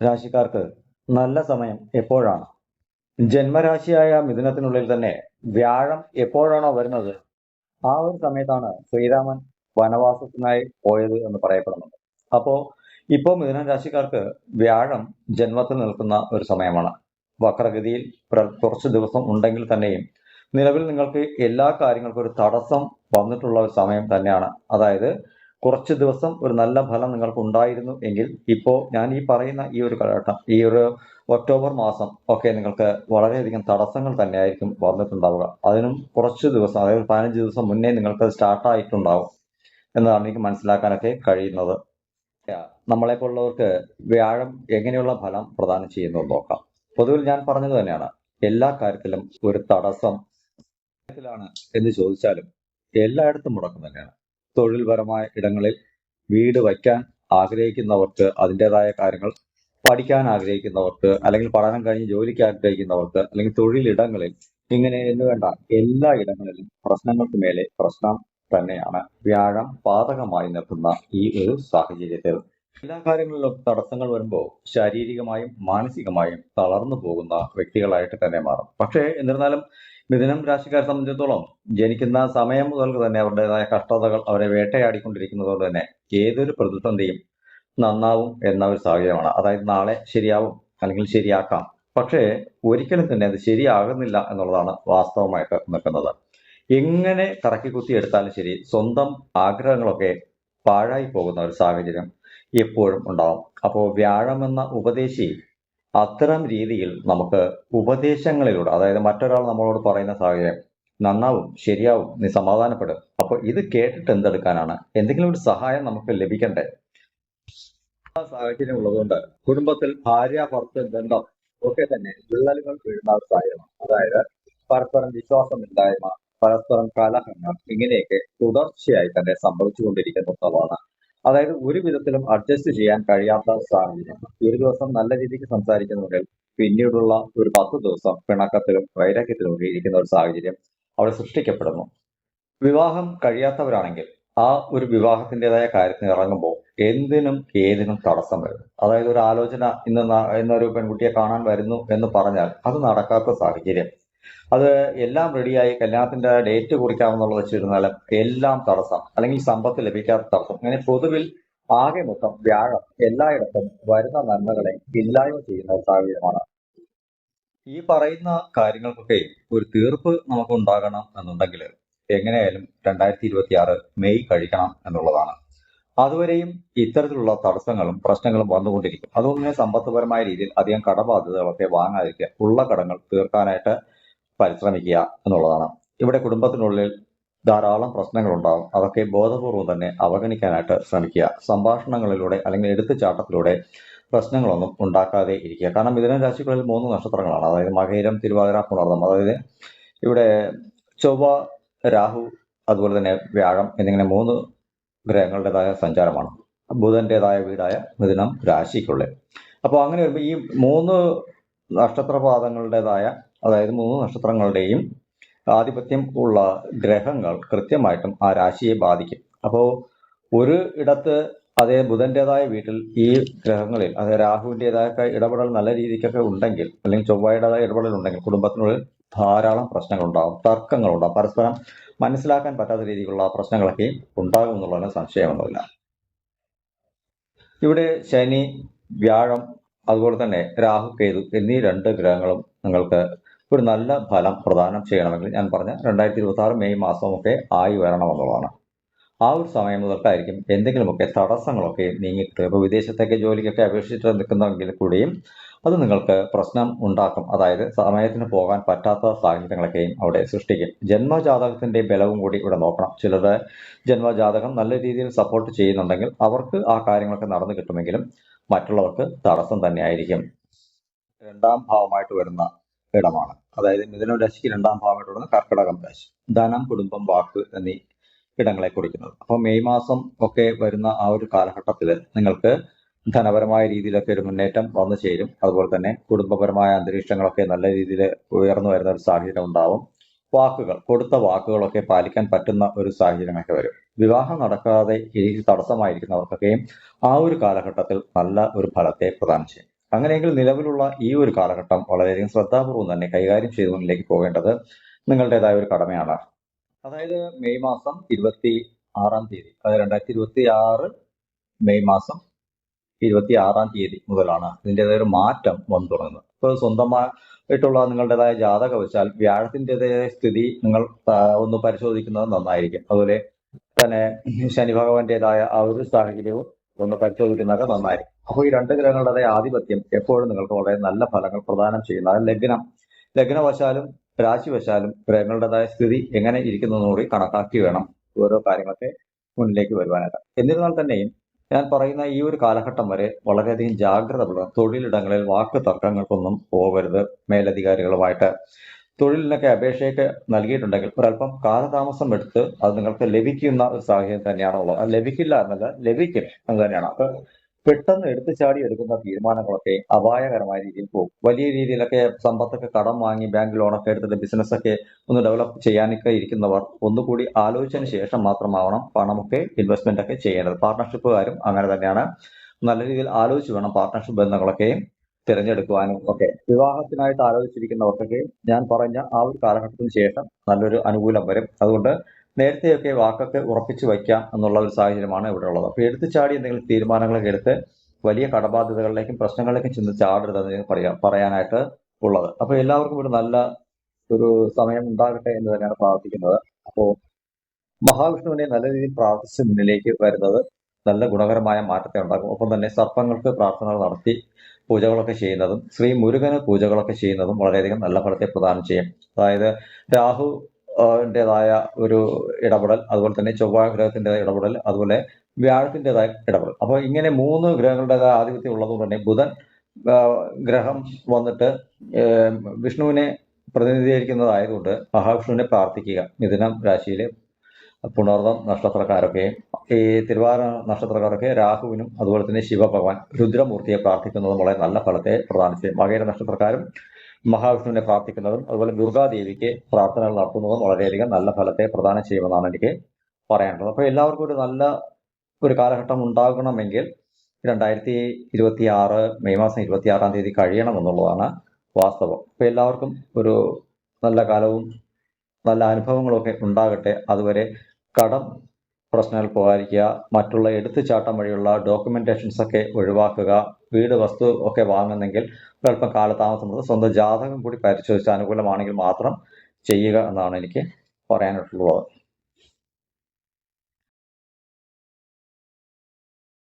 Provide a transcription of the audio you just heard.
രാശിക്കാർക്ക് നല്ല സമയം എപ്പോഴാണ്? ജന്മരാശിയായ മിഥുനത്തിനുള്ളിൽ തന്നെ വ്യാഴം എപ്പോഴാണോ വരുന്നത്? ആ ഒരു സമയത്താണ് ശ്രീരാമൻ വനവാസത്തിനായി പോയത് എന്ന് പറയപ്പെടുന്നുണ്ട്. അപ്പോ ഇപ്പോൾ മിഥുന രാശിക്കാർക്ക് വ്യാഴം ജന്മത്തിൽ നിൽക്കുന്ന ഒരു സമയമാണ്. വക്രഗതിയിൽ കുറച്ച് ദിവസം ഉണ്ടെങ്കിൽ തന്നെയും നിലവിൽ നിങ്ങൾക്ക് എല്ലാ കാര്യങ്ങൾക്കും ഒരു തടസ്സം വന്നിട്ടുള്ള ഒരു സമയം തന്നെയാണ്. അതായത് കുറച്ച് ദിവസം ഒരു നല്ല ഫലം നിങ്ങൾക്ക് ഉണ്ടായിരുന്നു എങ്കിൽ ഇപ്പോൾ ഞാൻ ഈ പറയുന്ന ഈ ഒരു കാലഘട്ടം ഈ ഒരു ഒക്ടോബർ മാസം ഒക്കെ നിങ്ങൾക്ക് വളരെയധികം തടസ്സങ്ങൾ തന്നെയായിരിക്കും വന്നിട്ടുണ്ടാവുക. അതിനും കുറച്ച് ദിവസം അതായത് പതിനഞ്ച് ദിവസം മുന്നേ നിങ്ങൾക്ക് സ്റ്റാർട്ടായിട്ടുണ്ടാവും എന്നതാണ് എനിക്ക് മനസ്സിലാക്കാനൊക്കെ കഴിയുന്നത്. നമ്മളെപ്പോലുള്ളവർക്ക് വ്യാഴം എങ്ങനെയുള്ള ഫലം പ്രദാനം ചെയ്യുന്നു നോക്കാം. പൊതുവിൽ ഞാൻ പറഞ്ഞത് തന്നെയാണ് എല്ലാ കാര്യത്തിലും ഒരു തടസ്സം എന്ന് ചോദിച്ചാലും എല്ലായിടത്തും മുടക്കം തന്നെയാണ്. തൊഴിൽപരമായ ഇടങ്ങളിൽ വീട് വയ്ക്കാൻ ആഗ്രഹിക്കുന്നവർക്ക് അതിന്റെതായ കാര്യങ്ങൾ പഠിക്കാൻ ആഗ്രഹിക്കുന്നവർക്ക് അല്ലെങ്കിൽ പഠനം കഴിഞ്ഞ് ജോലിക്ക് ആഗ്രഹിക്കുന്നവർക്ക് അല്ലെങ്കിൽ തൊഴിലിടങ്ങളിൽ ഇങ്ങനെ എന്ന് വേണ്ട എല്ലാ ഇടങ്ങളിലും പ്രശ്നങ്ങൾക്ക് മേലെ പ്രശ്നം തന്നെയാണ്. വ്യാഴം പാതകമായി നിൽക്കുന്ന ഈ ഒരു സാഹചര്യത്തിൽ എല്ലാ കാര്യങ്ങളിലും തടസ്സങ്ങൾ വരുമ്പോൾ ശാരീരികമായും മാനസികമായും തളർന്നു പോകുന്ന വ്യക്തികളായിട്ട് തന്നെ മാറും. പക്ഷേ എന്നിരുന്നാലും മിഥുനം രാശിക്കാരെ സംബന്ധിച്ചിടത്തോളം ജനിക്കുന്ന സമയം മുതൽ തന്നെ അവരുടേതായ കഷ്ടതകൾ അവരെ വേട്ടയാടിക്കൊണ്ടിരിക്കുന്നത് കൊണ്ട് തന്നെ ഏതൊരു പ്രതിസന്ധിയും നന്നാവും എന്ന ഒരു സാഹചര്യമാണ്. അതായത് നാളെ ശരിയാവും അല്ലെങ്കിൽ ശരിയാക്കാം. പക്ഷേ ഒരിക്കലും തന്നെ അത് ശരിയാകുന്നില്ല എന്നുള്ളതാണ് വാസ്തവമായിട്ട് നിൽക്കുന്നത്. എങ്ങനെ കറക്കി കുത്തി എടുത്താലും ശരി സ്വന്തം ആഗ്രഹങ്ങളൊക്കെ പാഴായി പോകുന്ന ഒരു സാഹചര്യം എപ്പോഴും ഉണ്ടാവും. അപ്പോൾ വ്യാഴമെന്ന ഉപദേശി അത്തരം രീതിയിൽ നമുക്ക് ഉപദേശങ്ങളിലൂടെ അതായത് മറ്റൊരാൾ നമ്മളോട് പറയുന്ന സാഹചര്യം നന്നാവും ശരിയാവും നീ സമാധാനപ്പെടും. അപ്പൊ ഇത് കേട്ടിട്ട് എന്തെടുക്കാനാണ്? എന്തെങ്കിലും ഒരു സഹായം നമുക്ക് ലഭിക്കണ്ടേ? സാഹചര്യം ഉള്ളതുകൊണ്ട് കുടുംബത്തിൽ ഭാര്യ ഭർത്ത ബന്ധം ഒക്കെ തന്നെ വിള്ളലുകൾ വീഴുന്ന ഒരു സാഹചര്യമാണ്. അതായത് പരസ്പരം വിശ്വാസമില്ലായ്മ പരസ്പരം കലഹങ്ങൾ ഇങ്ങനെയൊക്കെ തുടർച്ചയായി തന്നെ സംഭവിച്ചുകൊണ്ടിരിക്കുന്ന സ്ഥലമാണ് അതായത് ഒരു വിധത്തിലും അഡ്ജസ്റ്റ് ചെയ്യാൻ കഴിയാത്ത സാഹചര്യം. ഒരു ദിവസം നല്ല രീതിക്ക് സംസാരിക്കുന്നുണ്ടെങ്കിൽ പിന്നീടുള്ള ഒരു പത്ത് ദിവസം പിണക്കത്തിലും വൈരാഗ്യത്തിലും ഒക്കെ ഇരിക്കുന്ന ഒരു സാഹചര്യം അവിടെ സൃഷ്ടിക്കപ്പെടുന്നു. വിവാഹം കഴിയാത്തവരാണെങ്കിൽ ആ ഒരു വിവാഹത്തിന്റെതായ കാര്യത്തിന് ഇറങ്ങുമ്പോൾ എന്തിനും ഏതിനും തടസ്സം വരും. അതായത് ഒരു ആലോചന ഇന്ന് എന്നൊരു പെൺകുട്ടിയെ കാണാൻ വരുന്നു എന്ന് പറഞ്ഞാൽ അത് നടക്കാത്ത സാഹചര്യം. അത് എല്ലാം റെഡിയായി കല്യാണത്തിന്റെ ഡേറ്റ് കുറിക്കാമെന്നുള്ളത് വെച്ചിരുന്നാലും എല്ലാം തടസ്സം അല്ലെങ്കിൽ സമ്പത്ത് ലഭിക്കാത്ത തടസ്സം. അങ്ങനെ പൊതുവിൽ ആകെ മൊത്തം വ്യാഴം എല്ലായിടത്തും വരുന്ന നന്മകളെ ഇല്ലായ്മ ചെയ്യുന്ന ഒരു സാഹചര്യമാണ്. ഈ പറയുന്ന കാര്യങ്ങൾക്കൊക്കെ ഒരു തീർപ്പ് നമുക്ക് ഉണ്ടാകണം എന്നുണ്ടെങ്കിൽ എങ്ങനെയായാലും രണ്ടായിരത്തി ഇരുപത്തി ആറ് മെയ് കഴിക്കണം എന്നുള്ളതാണ്. അതുവരെയും ഇത്തരത്തിലുള്ള തടസ്സങ്ങളും പ്രശ്നങ്ങളും വന്നുകൊണ്ടിരിക്കും. അതുകൊണ്ട് തന്നെ സമ്പത്തുപരമായ രീതിയിൽ അധികം കടബാധ്യതകളൊക്കെ വാങ്ങാതിരിക്കുക ഉള്ള കടങ്ങൾ തീർക്കാനായിട്ട് പരിശ്രമിക്കുക എന്നുള്ളതാണ്. ഇവിടെ കുടുംബത്തിനുള്ളിൽ ധാരാളം പ്രശ്നങ്ങളുണ്ടാകും അതൊക്കെ ബോധപൂർവം തന്നെ അവഗണിക്കാനായിട്ട് ശ്രമിക്കുക. സംഭാഷണങ്ങളിലൂടെ അല്ലെങ്കിൽ എടുത്തുചാട്ടത്തിലൂടെ പ്രശ്നങ്ങളൊന്നും ഉണ്ടാക്കാതെ ഇരിക്കുക. കാരണം മിഥുന രാശികളിൽ മൂന്ന് നക്ഷത്രങ്ങളാണ്. അതായത് മകയിരം തിരുവാതിര പുണർന്നം അതായത് ഇവിടെ ചൊവ്വ രാഹു അതുപോലെ തന്നെ വ്യാഴം എന്നിങ്ങനെ മൂന്ന് ഗ്രഹങ്ങളുടേതായ സഞ്ചാരമാണ്. ബുധന്റേതായ വീടായ മിഥുനം രാശിക്കുള്ളിൽ. അപ്പോൾ അങ്ങനെ വരുമ്പോൾ ഈ മൂന്ന് നക്ഷത്രപാദങ്ങളുടേതായ അതായത് മൂന്ന് നക്ഷത്രങ്ങളുടെയും ആധിപത്യം ഉള്ള ഗ്രഹങ്ങൾ കൃത്യമായിട്ടും ആ രാശിയെ ബാധിക്കും. അപ്പോൾ ഒരു ഇടത്ത് അതേ ബുധന്റെതായ വീട്ടിൽ ഈ ഗ്രഹങ്ങളിൽ അതായത് രാഹുവിന്റെതായ ഇടപെടൽ നല്ല രീതിക്കൊക്കെ ഉണ്ടെങ്കിൽ അല്ലെങ്കിൽ ചൊവ്വയുടേതായ ഇടപെടൽ ഉണ്ടെങ്കിൽ കുടുംബത്തിനുള്ളിൽ ധാരാളം തർക്കങ്ങൾ ഉണ്ടാകും പരസ്പരം മനസ്സിലാക്കാൻ പറ്റാത്ത രീതിയിലുള്ള പ്രശ്നങ്ങളൊക്കെ ഉണ്ടാകും എന്നുള്ളതിന് സംശയമൊന്നുമില്ല. ഇവിടെ ശനി വ്യാഴം അതുപോലെ തന്നെ രാഹു കേതു എന്നീ രണ്ട് ഗ്രഹങ്ങളും നിങ്ങൾക്ക് ഒരു നല്ല ഫലം പ്രദാനം ചെയ്യണമെങ്കിൽ ഞാൻ പറഞ്ഞ രണ്ടായിരത്തി ഇരുപത്തി ആറ് മെയ് മാസമൊക്കെ ആയി വരണമെന്നുള്ളതാണ്. ആ ഒരു സമയം മുതൽക്കായിരിക്കും എന്തെങ്കിലുമൊക്കെ തടസ്സങ്ങളൊക്കെ നീങ്ങിയിട്ട് ഇപ്പോൾ വിദേശത്തേക്ക് ജോലിക്കൊക്കെ അപേക്ഷിച്ചിട്ട് നിൽക്കുന്നെങ്കിൽ കൂടിയും അത് നിങ്ങൾക്ക് പ്രശ്നം ഉണ്ടാക്കും. അതായത് സമയത്തിന് പോകാൻ പറ്റാത്ത സാഹചര്യങ്ങളൊക്കെയും അവിടെ സൃഷ്ടിക്കും. ജന്മജാതകത്തിന്റെ ബലവും കൂടി ഇവിടെ നോക്കണം. ചിലത് ജന്മജാതകം നല്ല രീതിയിൽ സപ്പോർട്ട് ചെയ്യുന്നുണ്ടെങ്കിൽ അവർക്ക് ആ കാര്യങ്ങളൊക്കെ നടന്നു കിട്ടുമെങ്കിലും മറ്റുള്ളവർക്ക് തടസ്സം തന്നെയായിരിക്കും. രണ്ടാം ഭാവമായിട്ട് വരുന്ന ഇടമാണ്. അതായത് മിഥുനം രാശിക്ക് രണ്ടാം ഭാവമായിട്ടുള്ളത് കർക്കിടകം രാശി. ധനം കുടുംബം വാക്ക് എന്നീ ഇടങ്ങളെ കുറിക്കുന്നത്. അപ്പോൾ മെയ് മാസം ഒക്കെ വരുന്ന ആ ഒരു കാലഘട്ടത്തിൽ നിങ്ങൾക്ക് ധനപരമായ രീതിയിലൊക്കെ ഒരു മുന്നേറ്റം വന്നു ചേരും. അതുപോലെ തന്നെ കുടുംബപരമായ അന്തരീക്ഷങ്ങളൊക്കെ നല്ല രീതിയിൽ ഉയർന്നു വരുന്ന ഒരു സാഹചര്യം ഉണ്ടാവും. വാക്കുകൾ കൊടുത്ത വാക്കുകളൊക്കെ പാലിക്കാൻ പറ്റുന്ന ഒരു സാഹചര്യമൊക്കെ വരും. വിവാഹം നടക്കാതെ തടസ്സമായിരിക്കുന്നവർക്കൊക്കെയും ആ ഒരു കാലഘട്ടത്തിൽ നല്ല ഒരു ഫലത്തെ പ്രദാനം ചെയ്യും. അങ്ങനെയെങ്കിൽ നിലവിലുള്ള ഈ ഒരു കാലഘട്ടം വളരെയധികം ശ്രദ്ധാപൂർവം തന്നെ കൈകാര്യം ചെയ്ത് മുന്നിലേക്ക് പോകേണ്ടത് നിങ്ങളുടേതായ ഒരു കടമയാണ്. അതായത് മെയ് മാസം ഇരുപത്തി ആറാം തീയതി അതായത് രണ്ടായിരത്തി ഇരുപത്തി ആറ് മെയ് മാസം ഇരുപത്തി ആറാം തീയതി മുതലാണ് ഇതിന്റെതായ ഒരു മാറ്റം വന്നു തുടങ്ങുന്നത്. ഇപ്പോൾ സ്വന്തമായിട്ടുള്ള നിങ്ങളുടേതായ ജാതക വെച്ചാൽ വ്യാഴത്തിന്റെതായ സ്ഥിതി നിങ്ങൾ ഒന്ന് പരിശോധിക്കുന്നത് നന്നായിരിക്കും. അതുപോലെ തന്നെ ശനി ഭഗവാന്റേതായ ആ ഒരു സാഹചര്യവും ഒന്ന് പരിശോധിക്കുന്നതൊക്കെ നന്നായിരിക്കും. അപ്പോൾ ഈ രണ്ട് ഗ്രഹങ്ങളുടെ ആധിപത്യം എപ്പോഴും നിങ്ങൾക്ക് വളരെ നല്ല ഫലങ്ങൾ പ്രദാനം ചെയ്യുന്ന ലഗ്നം. ലഗ്നവശാലും രാശിവശാലും ഗ്രഹങ്ങളുടേതായ സ്ഥിതി എങ്ങനെ ഇരിക്കുന്നതെന്നുകൂടി കണക്കാക്കി വേണം ഓരോ കാര്യങ്ങളൊക്കെ മുന്നിലേക്ക് വരുവാനായിട്ട്. എന്നിരുന്നാൽ തന്നെയും ഞാൻ പറയുന്ന ഈ ഒരു കാലഘട്ടം വരെ വളരെയധികം ജാഗ്രത പുലർത്തണം തൊഴിലിടങ്ങളിൽ വാക്ക് തർക്കങ്ങൾക്കൊന്നും പോകരുത്. മേലധികാരികളുമായിട്ട് തൊഴിലിനൊക്കെ അപേക്ഷയൊക്കെ നൽകിയിട്ടുണ്ടെങ്കിൽ ഒരല്പം കാലതാമസം എടുത്ത് അത് നിങ്ങൾക്ക് ലഭിക്കുന്ന ഒരു സാഹചര്യം തന്നെയാണുള്ളത്. അത് ലഭിക്കില്ല എന്നല്ല ലഭിക്കും എന്ന് തന്നെയാണ്. അപ്പൊ പെട്ടെന്ന് എടുത്തു ചാടി എടുക്കുന്ന തീരുമാനങ്ങളൊക്കെ അപായകരമായ രീതിയിൽ പോകും. വലിയ രീതിയിലൊക്കെ സമ്പത്തൊക്കെ കടം വാങ്ങി ബാങ്ക് ലോണൊക്കെ എടുത്തിട്ട് ബിസിനസ്സൊക്കെ ഒന്ന് ഡെവലപ്പ് ചെയ്യാനൊക്കെ ഇരിക്കുന്നവർ ഒന്നുകൂടി ആലോചിച്ചതിന് ശേഷം മാത്രമാവണം പണമൊക്കെ ഇൻവെസ്റ്റ്മെന്റ് ഒക്കെ ചെയ്യേണ്ടത്. പാർട്ട്ണർഷിപ്പുകാരും അങ്ങനെ തന്നെയാണ്. നല്ല രീതിയിൽ ആലോചിച്ച് വേണം പാർട്ട്ണർഷിപ്പ് ബന്ധങ്ങളൊക്കെ തിരഞ്ഞെടുക്കുവാനും ഒക്കെ. വിവാഹത്തിനായിട്ട് ആലോചിച്ചിരിക്കുന്നവർക്കൊക്കെ ഞാൻ പറഞ്ഞ ആ ഒരു കാലഘട്ടത്തിന് ശേഷം നല്ലൊരു അനുകൂലം വരും. അതുകൊണ്ട് നേരത്തെയൊക്കെ വാക്കൊക്കെ ഉറപ്പിച്ചു വയ്ക്കാം എന്നുള്ള ഒരു സാഹചര്യമാണ് ഇവിടെ ഉള്ളത്. അപ്പോൾ എടുത്തു ചാടി എന്തെങ്കിലും തീരുമാനങ്ങളൊക്കെ എടുത്ത് വലിയ കടബാധ്യതകളിലേക്കും പ്രശ്നങ്ങളിലേക്കും ചെന്ന് ചാടരുതെന്ന് പറയാം പറയാനായിട്ട് ഉള്ളത്. അപ്പോൾ എല്ലാവർക്കും ഒരു നല്ല ഒരു സമയം ഉണ്ടാകട്ടെ എന്ന് തന്നെയാണ് പ്രാർത്ഥിക്കുന്നത്. അപ്പോൾ മഹാവിഷ്ണുവിനെ നല്ല രീതിയിൽ പ്രാർത്ഥിച്ച് മുന്നിലേക്ക് വരുന്നത് നല്ല ഗുണകരമായ മാറ്റത്തെ ഉണ്ടാക്കും. ഒപ്പം തന്നെ സർപ്പങ്ങൾക്ക് പ്രാർത്ഥനകൾ നടത്തി പൂജകളൊക്കെ ചെയ്യുന്നതും ശ്രീ മുരുകന് പൂജകളൊക്കെ ചെയ്യുന്നതും വളരെയധികം നല്ല ഫലത്തെ പ്രദാനം ചെയ്യും. അതായത് രാഹു ന്റെതായ ഒരു ഇടപെടൽ അതുപോലെ തന്നെ ചൊവ്വാ ഗ്രഹത്തിന്റെതായ ഇടപെടൽ അതുപോലെ വ്യാഴത്തിന്റെതായ ഇടപെടൽ. അപ്പോൾ ഇങ്ങനെ മൂന്ന് ഗ്രഹങ്ങളുടേതായ ആധിപത്യം ഉള്ളതുകൊണ്ട് തന്നെ ബുധൻ ഗ്രഹം വന്നിട്ട് വിഷ്ണുവിനെ പ്രതിനിധീകരിക്കുന്നതായതുകൊണ്ട് മഹാവിഷ്ണുവിനെ പ്രാർത്ഥിക്കുക മിഥുനം രാശിയിലെ പുണർദം നക്ഷത്രക്കാരൊക്കെ ഈ തിരുവാര നക്ഷത്രക്കാരൊക്കെ രാഹുവിനും അതുപോലെ തന്നെ ശിവഭഗവാൻ രുദ്രമൂർത്തിയെ പ്രാർത്ഥിക്കുന്നതും വളരെ നല്ല ഫലത്തെ പ്രദാനം ചെയ്യും മകേര നക്ഷത്രക്കാരും മഹാവിഷ്ണുവിനെ പ്രാർത്ഥിക്കുന്നതും അതുപോലെ ദുർഗാദേവിക്ക് പ്രാർത്ഥനകൾ നടത്തുന്നതും വളരെയധികം നല്ല ഫലത്തെ പ്രദാനം ചെയ്യുമെന്നാണ് എനിക്ക് പറയാനുള്ളത്. അപ്പോൾ എല്ലാവർക്കും ഒരു നല്ല ഒരു കാലഘട്ടം ഉണ്ടാകണമെങ്കിൽ രണ്ടായിരത്തി ഇരുപത്തി ആറ് മെയ് മാസം ഇരുപത്തി ആറാം തീയതി കഴിയണം എന്നുള്ളതാണ് വാസ്തവം. അപ്പോൾ എല്ലാവർക്കും ഒരു നല്ല കാലവും നല്ല അനുഭവങ്ങളൊക്കെ ഉണ്ടാകട്ടെ. അതുവരെ കടം പ്രശ്നങ്ങൾ പോകാതിരിക്കുക മറ്റുള്ള എടുത്തുചാട്ടം വഴിയുള്ള ഡോക്യുമെന്റേഷൻസ് ഒക്കെ ഒഴിവാക്കുക വീട് വസ്തു ഒക്കെ വാങ്ങുന്നെങ്കിൽ ഒരല്പം കാലതാമസം എടുത്ത് സ്വന്തം ജാതകം കൂടി പരിശോധിച്ച് അനുകൂലമാണെങ്കിൽ മാത്രം ചെയ്യുക എന്നാണ് എനിക്ക് പറയാനായിട്ടുള്ളത്